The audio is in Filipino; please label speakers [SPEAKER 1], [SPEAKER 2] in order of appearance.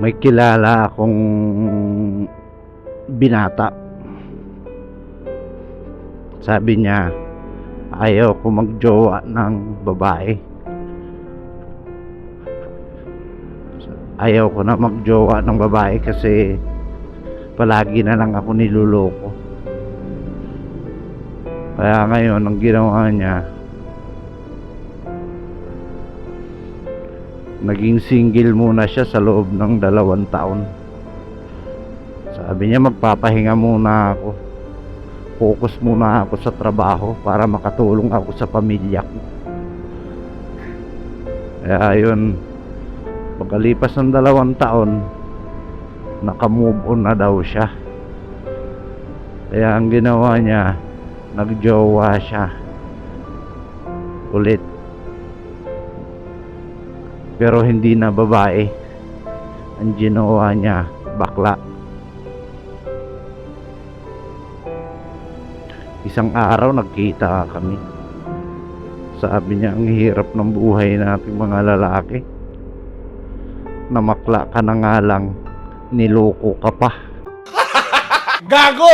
[SPEAKER 1] may kilala akong binata. Sabi niya, ayaw ko magjowa ng babae. Ayaw ko na magjowa ng babae kasi palagi na lang ako niluloko. Kaya ngayon, ang ginawa niya, naging single muna siya sa loob ng dalawang taon. Sabi niya magpapahinga muna ako. Focus muna ako sa trabaho para makatulong ako sa pamilya ko. Kaya yun, pagkalipas ng dalawang taon, nakamove on na daw siya. Kaya ang ginawa niya, nagjowa siya ulit pero hindi na babae. Ang ginawa niya bakla. Isang araw nagkita kami. Sabi niya ang hirap ng buhay nating mga lalaki. Namakla ka na nga lang. Niloko ka pa.
[SPEAKER 2] Gago!